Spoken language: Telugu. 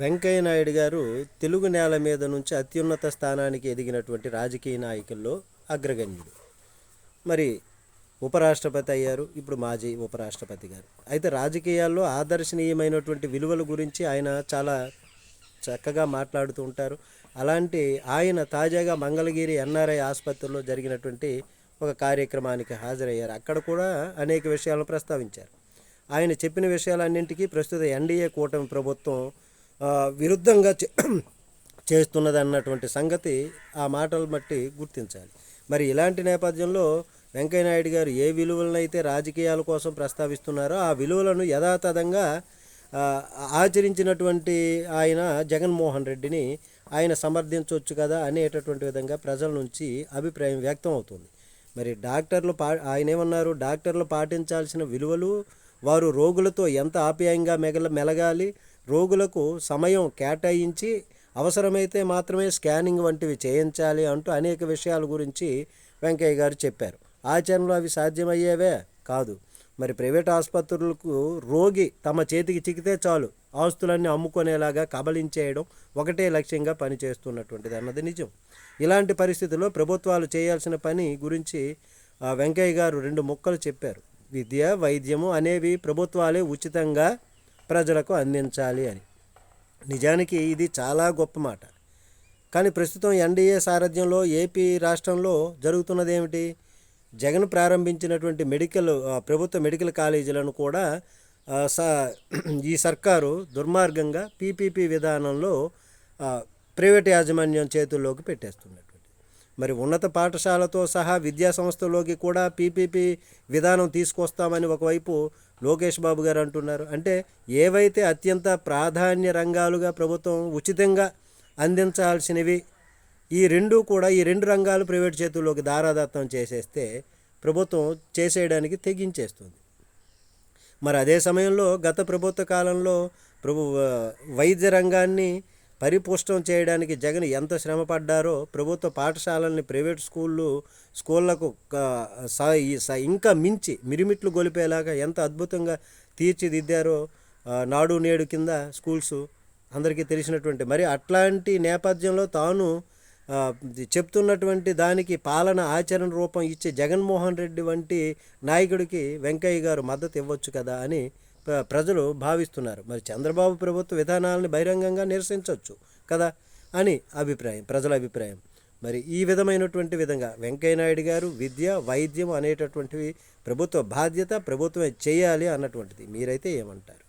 వెంకయ్య నాయుడు గారు తెలుగు నేల మీద నుంచి అత్యున్నత స్థానానికి ఎదిగినటువంటి రాజకీయ నాయకుల్లో అగ్రగణ్యుడు. మరి ఉపరాష్ట్రపతి అయ్యారు. ఇప్పుడు మాజీ ఉపరాష్ట్రపతి గారు. అయితే రాజకీయాల్లో ఆదర్శనీయమైనటువంటి విలువల గురించి ఆయన చాలా చక్కగా మాట్లాడుతూ ఉంటారు. అలాంటి ఆయన తాజాగా మంగళగిరి ఎన్ఆర్ఐ ఆసుపత్రిలో జరిగినటువంటి ఒక కార్యక్రమానికి హాజరయ్యారు. అక్కడ కూడా అనేక విషయాలను ప్రస్తావించారు. ఆయన చెప్పిన విషయాలన్నింటికీ ప్రస్తుత ఎన్డీఏ కూటమి ప్రభుత్వం విరుద్ధంగా చేస్తున్నది అన్నటువంటి సంగతి ఆ మాటలు బట్టి గుర్తించాలి. మరి ఇలాంటి నేపథ్యంలో వెంకయ్యనాయుడు గారు ఏ విలువలనైతే రాజకీయాల కోసం ప్రస్తావిస్తున్నారో ఆ విలువలను యథాతథంగా ఆచరించినటువంటి ఆయన జగన్మోహన్ రెడ్డిని ఆయన సమర్థించవచ్చు కదా అనేటటువంటి విధంగా ప్రజల నుంచి అభిప్రాయం వ్యక్తం అవుతుంది. మరి డాక్టర్లు పా ఆయన ఏమన్నారు? డాక్టర్లు పాటించాల్సిన విలువలు వారు రోగులతో ఎంత ఆప్యాయంగా మెగల మెలగాలి? రోగులకు సమయం కేటాయించి అవసరమైతే మాత్రమే స్కానింగ్ వంటివి చేయించాలి అంటూ అనేక విషయాల గురించి వెంకయ్య గారు చెప్పారు. ఆచరణలో అవి సాధ్యమయ్యేవే కాదు. మరి ప్రైవేట్ ఆసుపత్రులకు రోగి తమ చేతికి చిక్కితే చాలు. ఆస్తులన్నీ అమ్ముకునేలాగా కబలించేయడం ఒకటే లక్ష్యంగా పనిచేస్తున్నటువంటిది అన్నది నిజం. ఇలాంటి పరిస్థితుల్లో ప్రభుత్వాలు చేయాల్సిన పని గురించి వెంకయ్య గారు రెండు ముక్కలు చెప్పారు. విద్య వైద్యము అనేవి ప్రభుత్వాలే ఉచితంగా ప్రజలకు అందించాలి అని. నిజానికి ఇది చాలా గొప్ప మాట. కానీ ప్రస్తుతం ఎన్డీఏ సారథ్యంలో ఏపీ రాష్ట్రంలో జరుగుతున్నది ఏమిటి జగన్ ప్రారంభించినటువంటి మెడికల్ ప్రభుత్వ మెడికల్ కాలేజీలను కూడా స ఈ సర్కారు దుర్మార్గంగా పీపీపీ విధానంలో ప్రైవేట్ యాజమాన్యం చేతుల్లోకి పెట్టేస్తున్నట్టు. మరి ఉన్నత పాఠశాలతో సహా విద్యా సంస్థలోకి కూడా పీపీపీ విధానం తీసుకొస్తామని ఒకవైపు లోకేష్ బాబు గారు అంటున్నారు. అంటే ఏవైతే అత్యంత ప్రాధాన్య రంగాలుగా ప్రభుత్వం ఉచితంగా అందించాల్సినవి ఈ రెండు కూడా ఈ రెండు రంగాలు ప్రైవేట్ చేతుల్లోకి దారాదత్తం చేసేస్తే ప్రభుత్వం చేసేయడానికి తెగించేస్తుంది. మరి అదే సమయంలో గత ప్రభుత్వ కాలంలో ప్రభు వైద్య రంగాన్ని పరిపుష్టం చేయడానికి జగన్ ఎంత శ్రమ పడ్డారో ప్రభుత్వ పాఠశాలల్ని ప్రైవేట్ స్కూళ్ళు స్కూళ్ళకు ఇంకా మించి మిరిమిట్లు గొలిపేలాగా ఎంత అద్భుతంగా తీర్చిదిద్దారో నాడు నేడు కింద స్కూల్స్ అందరికీ తెలిసినటువంటి. మరి అట్లాంటి నేపథ్యంలో తాను చెప్తున్నటువంటి దానికి పాలన ఆచరణ రూపం ఇచ్చే జగన్మోహన్ రెడ్డి వంటి నాయకుడికి వెంకయ్య గారు మద్దతు ఇవ్వచ్చు కదా అని ప్రజలు భావిస్తున్నారు. మరి చంద్రబాబు ప్రభుత్వ విధానాలను బహిరంగంగా నిరసించవచ్చు కదా అని అభిప్రాయం ప్రజల అభిప్రాయం. మరి ఈ విధమైనటువంటి విధంగా వెంకయ్య నాయుడు గారు విద్య వైద్యం అనేటటువంటివి ప్రభుత్వ బాధ్యత ప్రభుత్వమే చేయాలి అన్నటువంటిది. మీరైతే ఏమంటారు?